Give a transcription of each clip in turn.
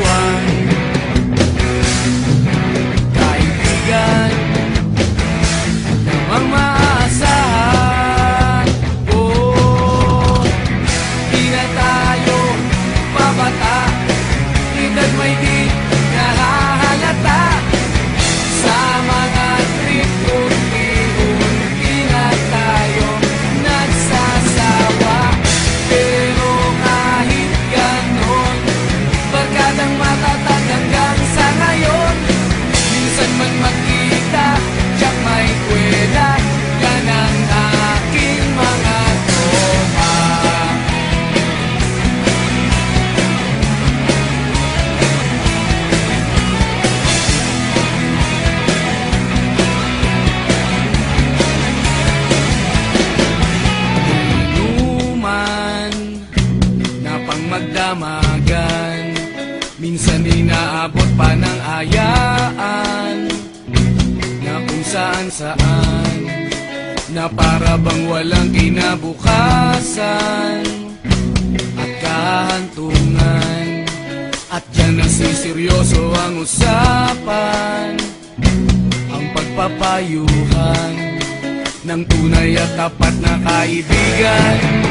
one. Na pang magdamagan. Minsan inaabot pa ng ayaan Na kung saan saan Na para bang walang kinabukasan At kahantungan. At dyan nasiseryoso ang usapan Ang pagpapayuhan ng tunay at tapat na kaibigan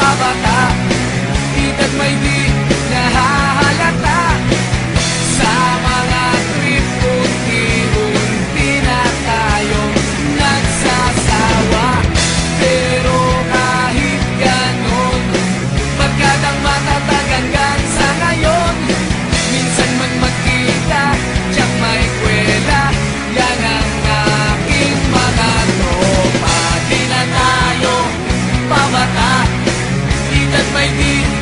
pabata Edad may di tropa Di